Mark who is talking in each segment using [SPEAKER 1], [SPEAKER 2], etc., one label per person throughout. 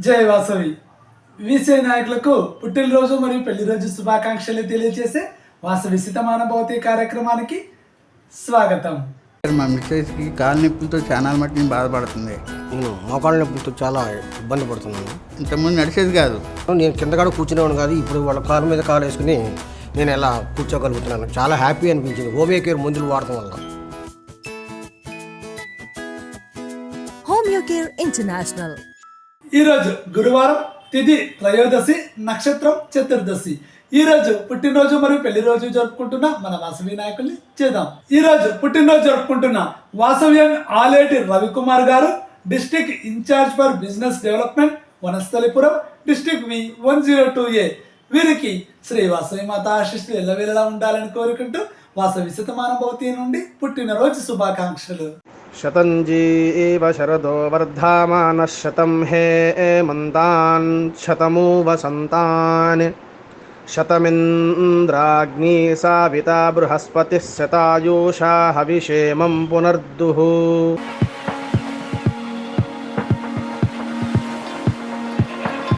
[SPEAKER 1] జై వాసవి వీసీ నాయకులకు పుట్టినరోజు మరియు పెళ్ళిరోజు శుభాకాంక్షలు తెలియజేసే వాసవి శతమాన భౌతి కార్యక్రమానికి స్వాగతం.
[SPEAKER 2] మా మిస్సెస్కి కాలు నొప్పులతో చాలా మట్టి బాధపడుతుంది.
[SPEAKER 3] నేను మోకాళ్ళ నొప్పులతో చాలా ఇబ్బంది పడుతున్నాను.
[SPEAKER 2] ఇంతకుముందు నడిచేది కాదు.
[SPEAKER 3] నేను కింద కూడా కూర్చునేవాడు కాదు ఇప్పుడు వాళ్ళ కారు మీద కాలు వేసుకుని నేను ఎలా కూర్చోగలుగుతున్నాను. చాలా హ్యాపీ అనిపించింది. హోమియో కేర్ మందులు వాడటం వల్ల.
[SPEAKER 4] Home Care International.
[SPEAKER 1] ఈరోజు గురువారం తిథి త్రయోదశి నక్షత్రం చతుర్దశి. ఈ రోజు పుట్టినరోజు మరియు పెళ్ళి రోజు జరుపుకుంటున్న మన వాసవి నాయకుల్ని చేద్దాం. ఈ రోజు పుట్టినరోజు జరుపుకుంటున్న వాసవ్యం Aleti Ravikumar garu district incharge for business development Vanasthalipuram district V one zero two A. వీరికి శ్రీ వాసవి మాత ఆశిస్సులు ఎల్లవేళలా ఉండాలని కోరుకుంటూ వాసవి శతమానభవతి నుండి పుట్టినరోజు శుభాకాంక్షలు.
[SPEAKER 3] శతంజీ ఏవ శరదో వర్ధమానः శతం హే మంతాన్ శతమూ వసంతాన్ శతమింద్రాగ్నీ సావిత బృహస్పతిः శతాయూషా హవిషేమం పునర్దుః.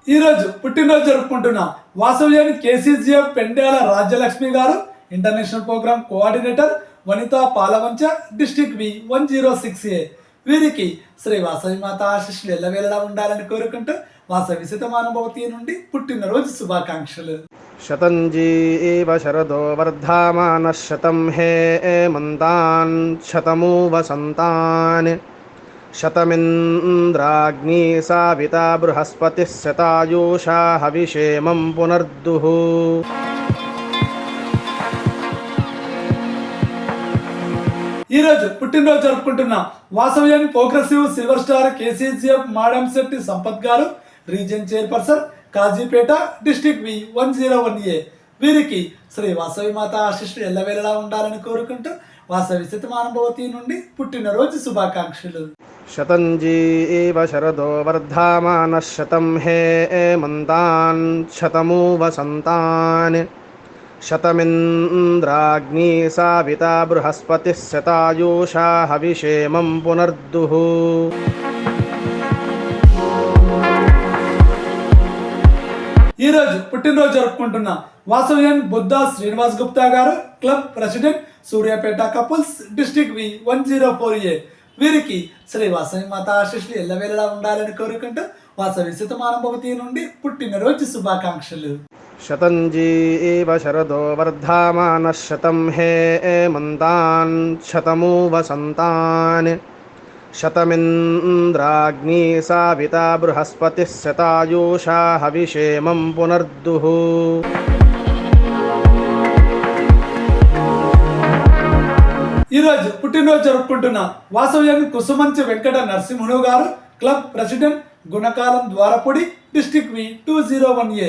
[SPEAKER 1] ఈ రోజు పుట్టినరోజు జరుపుకుంటున్న వాసవ్యాని KCGF Pendyala Rajyalakshmi garu international programme coordinator Vanitha Palvancha district B one zero six A. వీరికి శ్రీ వాసవి మాత ఆశిష్లు ఎల్లవేళలా ఉండాలని కోరుకుంటూ వాసవి శతమానుభవతి నుండి పుట్టినరోజు శుభాకాంక్షలు.
[SPEAKER 3] శతంజీ ఏవ శరదో వర్ధమాన శతం హే మంతాన్ శతమూ వసంతాన్ శతమింద్రాగ్ని సావిత బృహస్పతి శతాయూషా హవిషేమం పునర్దుః.
[SPEAKER 1] ఈరోజు పుట్టినరోజు జరుపుకుంటున్న వాసవ్యాని progressive silver star KCGF madam Shetty Sampath garu region chairperson Kazipet district V one zero one A వీరికి శ్రీ వాసవి మాత ఆశిష్లు ఎల్లవేళలా ఉండాలని కోరుకుంటూ వాసవి శతమానుభవతి నుండి పుట్టినరోజు శుభాకాంక్షలు.
[SPEAKER 3] శతంజీ ఏవ శరదో వర్ధామాన శతం హే మంతాన్ శతమూ వసంతాన్ శతమింద్రాగ్నీ సావిత బృహస్పతి శతాయూషా హవిషేమం పునర్దుః.
[SPEAKER 1] ఈ రోజు పుట్టినరోజు జరుపుకుంటున్న వాసవ్యన్ Buddha Srinivas Gupta garu club president Suryapet couples district V one zero four A. వీరికి శ్రీ వాసవి మాత ఆశిష్లు ఎల్లవేళలా ఉండాలని కోరుకుంటూ వాసవి శతమానుభవతి నుండి పుట్టినరోజు శుభాకాంక్షలు.
[SPEAKER 3] శతంజీ ఏవ శరదో వర్ధమానः శతం హే మంతాన్ శతమూ వసంతాన్ శతమింద్రాగ్నీ సావిత బృహస్పతిः శతాయూషా హవిషేమం పునర్దుః.
[SPEAKER 1] ఈరోజు పుట్టినరోజు జరుపుకుంటున్న వాసవ్యాన్ని Kusumanchi Venkata Narasimhudu garu club president గుణకాలం Dwarapudi district V two zero one A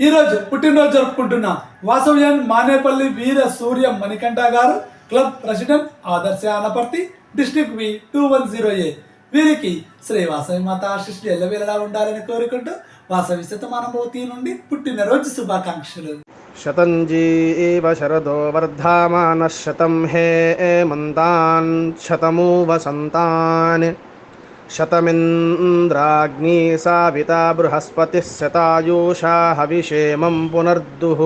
[SPEAKER 1] ఈరోజు పుట్టినరోజు జరుపుకుంటున్న వాసవ్యాన్ మానేపల్లి వీర సూర్య Manikanta garu club president Adarsha Anaparthi district V two one zero A. వీరికి శ్రీ వాసవి మాత ఆశిష్లు ఎల్లవేళలా ఉండాలని కోరుకుంటూ వాసవి శతమానభూతి నుండి పుట్టినరోజు శుభాకాంక్షలు.
[SPEAKER 3] శతంజీ ఏవ శరదో వర్ధామాన శతం హే మంతాన్ శతమూ వసంతాన్ శతమింద్రాగ్నీ సావిత బృహస్పతి శతాయూషా హవిషేమం పునర్దుః.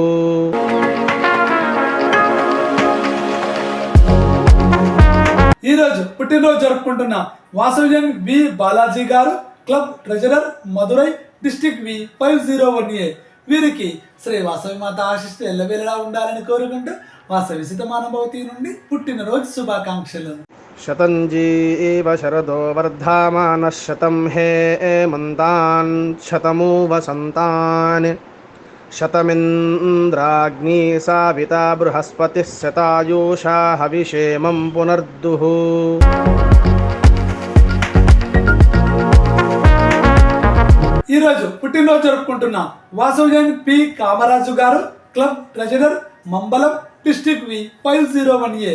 [SPEAKER 1] ఈ రోజు పుట్టినరోజు జరుపుకుంటున్న వాసవ్యం వి బాలాజీ గారు club treasurer Madurai district V five zero one A. వీరికి శ్రీ వాసవి మాత ఆశిస్తూ ఎల్లవేళలా ఉండాలని కోరుకుంటూ వాసవి శతమానుభవతి నుండి పుట్టినరోజు శుభాకాంక్షలు.
[SPEAKER 3] శతంజీ ఏవ శరదో వర్ధమానः శతం హే మంతాన్ శతమూ వసంతాన్ శతమింద్రాగ్నీ సావిత బృహస్పతిः శతాయూషా హవిషేమం పునర్దుః.
[SPEAKER 1] ఈ ఈరోజు పుట్టినరోజు జరుపుకుంటున్న వాసవ్యం పి. కామరాజు గారు club treasurer Mambalam district V five zero one A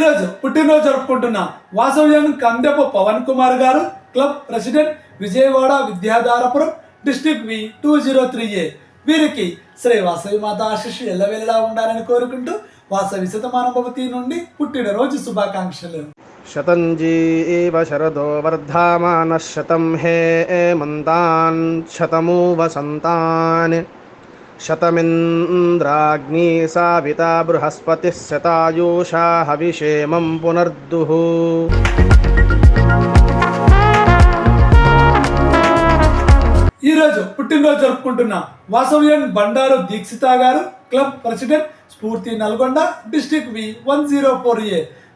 [SPEAKER 1] ఈరోజు పుట్టినరోజు జరుపుకుంటున్న వాసవ్యం కందెపు పవన్ కుమార్ గారు club president Vijayawada Vidyadharapuram district V two zero three A. వీరికి శ్రీ వాసవి మాత ఆశిష్ ఎల్లవెల్లలా ఉండాలని కోరుకుంటూ వాసవి శతమానభవతి నుండి పుట్టినరోజు శుభాకాంక్షలు.
[SPEAKER 3] శతంజీవ శరదో వర్ధామాన శతం హే మంతాన్ శతమూ వసంతాన్ శతమింద్రాగ్నీ సావితా బృహస్పతిः శతాయూషా హవిషేమం పునర్దుః.
[SPEAKER 1] ఈరోజు పుట్టినరోజు జరుపుకుంటున్న వాసవ్యన్ బండారు దీక్షిత గారు club president Spoorthi Nalgonda district V one zero four A.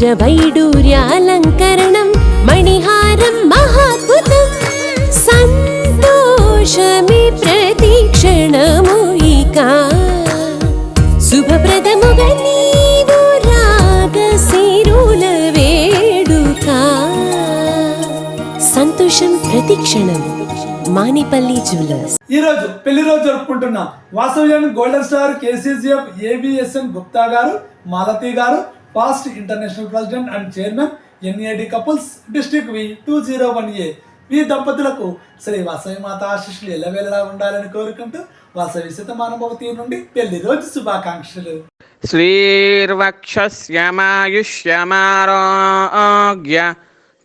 [SPEAKER 4] వజ్రవైడూర్యాలంకరణం మణిహారం మహాద్భుతం సంతోషమి ప్రతిక్షణము ఇక. శుభప్రదముగ నీవు రాగ సిరుల వేడుక. సంతోషం ప్రతిక్షణం మానిపల్లి జ్యువెలర్స్.
[SPEAKER 1] ఈరోజు పెళ్ళి రోజు జరుపుకుంటున్నాం. వాసవ్యం golden star KCCF ABSN Gupta గారు మాలతి గారు past international president and chairman NAD couples district V two zero one A ఈ దంపతులకు శ్రీ వాసవి మాత ఎలా ఎల్లవేళలా ఉండాలని కోరుకుంటూ వాసవి శతమానుభవతి నుండి పెళ్ళి రోజు శుభాకాంక్షలు.
[SPEAKER 5] శ్రీర్వక్షమాయుష్యమారోగ్య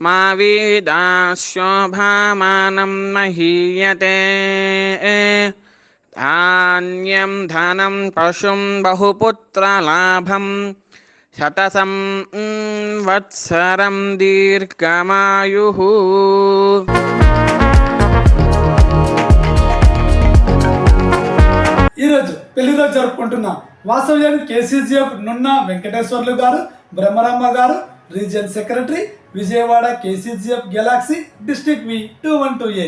[SPEAKER 5] మా వీదాశోభామానం మహీయతే. ధాన్యం ధనం పశుం బహుపుత్రలాభం శతసం వత్సరం దీర్ఘమాయు.
[SPEAKER 1] ఈరోజు పెళ్ళిరోజు జరుపుకుంటున్న వాసవ్యం కేసీజీఎఫ్ నున్న వెంకటేశ్వర్లు గారు బ్రహ్మరమ్మ గారు region secretary Vijayawada KCGF galaxy district V two one two A.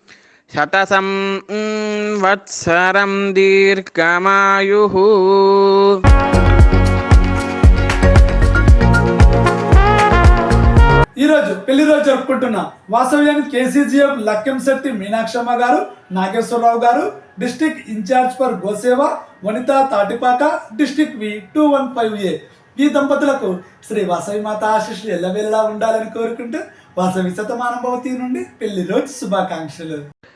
[SPEAKER 5] శతసం వత్సరం దీర్ఘమాయు.
[SPEAKER 1] ఈరోజు పెళ్ళి రోజు జరుపుకుంటున్న వాసవ్యాన్ని కేసీజీఎఫ్ లక్కంశెట్టి మీనాక్షమ్మ గారు నాగేశ్వరరావు గారు డిస్టిక్ ఇన్ఛార్జ్ ఫర్ గోసేవ Vanitha Tatipaka district V two one five A. ఈ దంపతులకు శ్రీ వాసవి మాత ఆశిష్లు ఎల్లవెల్లా ఉండాలని కోరుకుంటూ వాసవి శతమానం భవతి నుండి పెళ్ళి రోజు శుభాకాంక్షలు.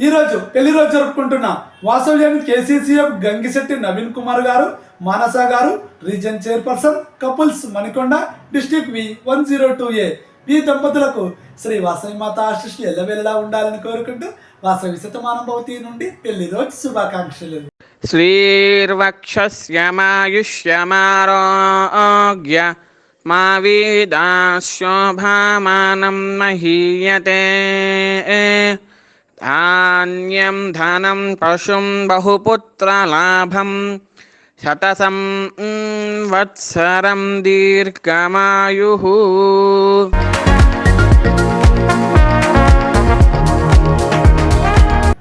[SPEAKER 1] ఈరోజు పెళ్ళి రోజు జరుపుకుంటున్న వాసవ్యం కేసీసీఎఫ్ గంగిశెట్టి నవీన్ కుమార్ గారు మానసా గారు region chairperson couples Manikonda district V one zero two A. ఈ దంపతులకు శ్రీ వాసవి మాత ఆశిష్లు ఎల్లవెల్లా ఉండాలని కోరుకుంటూ వాసవి శతమానుభవతి నుండి పెళ్ళి రోజు శుభాకాంక్షలు.
[SPEAKER 5] శ్రీర్వక్షమాయుష్యమారోగ్య మా వీదాశోభామానం మహీయతే. ధాన్యం ధనం పశుం బహుపుత్రలాభం శతసం వత్సరం దీర్ఘమాయు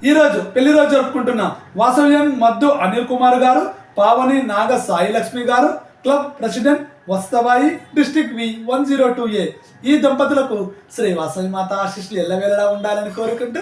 [SPEAKER 5] ఈరోజు
[SPEAKER 1] పెళ్ళి రోజు జరుపుకుంటున్న వాసవ్యం మద్దు అనిల్ కుమార్ గారు పావని నాగ సాయి లక్ష్మి గారు club president Vastavai district V one zero two A. ఈ దంపతులకు శ్రీ వాసవి మాత ఆశిష్లు ఎల్లవేళలా ఉండాలని కోరుకుంటూ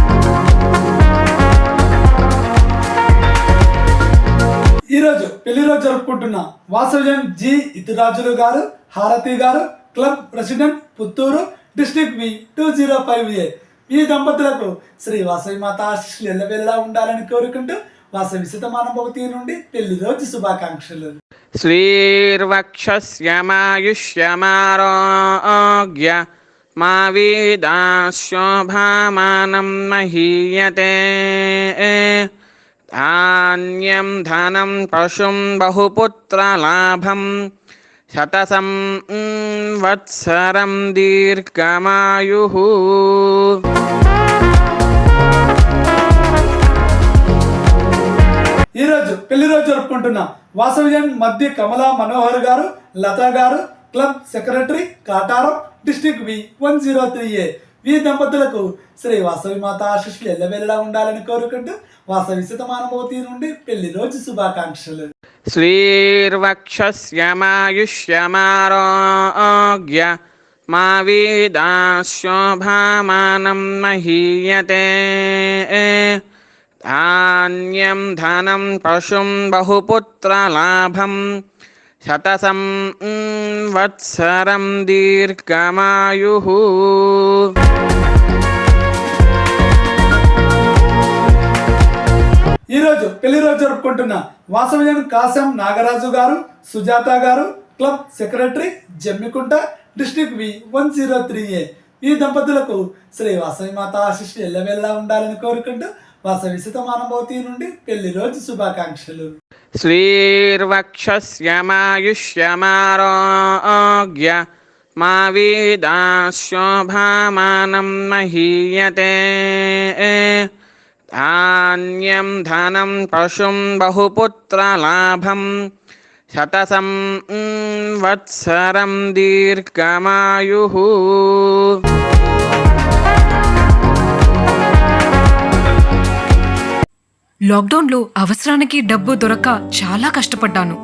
[SPEAKER 5] ఈరోజు
[SPEAKER 1] పెళ్ళి రోజు జరుపుకుంటున్న వాసవజన్ జి ఇతురాజులు గారు హారతి గారు club president Puttur district V two zero five A. ఈ దంపతులకు శ్రీ వాసవి మాత ఎల్లవెల్లా ఉండాలని కోరుకుంటూ వాసవి సుతమానభవతి నుండి పెళ్ళి రోజు శుభాకాంక్షలు.
[SPEAKER 5] శ్రీర్వక్షమాయుష్యమారోగ్య మా వీదాశోభామానం మహీయతే. ధాన్యం ధనం పశుం బహుపుత్రలాభం శతసం వత్సరం దీర్ఘమాయు ఈరోజు
[SPEAKER 1] పెళ్ళి రోజు జరుపుకుంటున్న వాసవిజన్ మధ్య కమలా మనోహర్ గారు లతా గారు club secretary Kataram district V one zero three A. ఈ దంపతులకు శ్రీ వాసవి మాత ఆశిష్లు ఎల్ల ఎల్లవెల్లా ఉండాలని కోరుకుంటూ వాసవి శతమానమూర్తి నుండి పెళ్ళి రోజు శుభాకాంక్షలు.
[SPEAKER 5] శ్రీర్వక్షమాయుష్యమారోగ్య మా వీదాశోభామానం మహీయతే. ధాన్యం ధనం పశుం బహుపుత్రలాభం శతసం వత్సరం దీర్ఘమాయు. ఈరోజు
[SPEAKER 1] పెళ్ళి రోజు జరుపుకుంటున్నా వాసవజన్ కాసం నాగరాజు గారు సుజాత గారు club secretary Jammikunta district V one zero three A. ఈ దంపతులకు శ్రీ వాసవి మాత ఆశిష్ ఎల్లవెల్లా ఉండాలని కోరుకుంటూ వాసవి మానభవతి నుండి పెళ్ళి రోజు శుభాకాంక్షలు.
[SPEAKER 5] శ్రీర్వక్షమాయుష్యమారోగ్య మా వీదాశోభామానం మహీయతే. ధాన్యం ధనం పశుం బహుపుత్రలాభం శతసం వత్సరం దీర్ఘమాయు
[SPEAKER 6] లాక్డౌన్లో అవసరానికి డబ్బు దొరక్క చాలా కష్టపడ్డాను.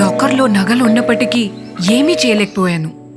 [SPEAKER 6] లాకర్లో నగలు ఉన్నప్పటికీ ఏమీ చేయలేకపోయాను.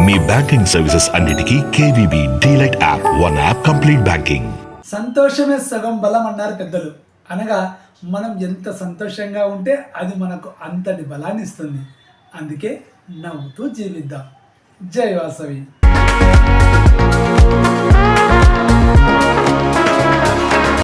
[SPEAKER 7] మీ బ్యాంకింగ్ సర్వీసెస్ అన్నిటికీ KVB DLite app one app complete banking.
[SPEAKER 1] సంతోషమే సగం బలం అన్నారు పెద్దలు. అనగా మనం ఎంత సంతోషంగా ఉంటే అది మనకు అంతటి బలాన్ని ఇస్తుంది. అందుకే నవ్వుతూ జీవిద్దాం. జై వాసవి.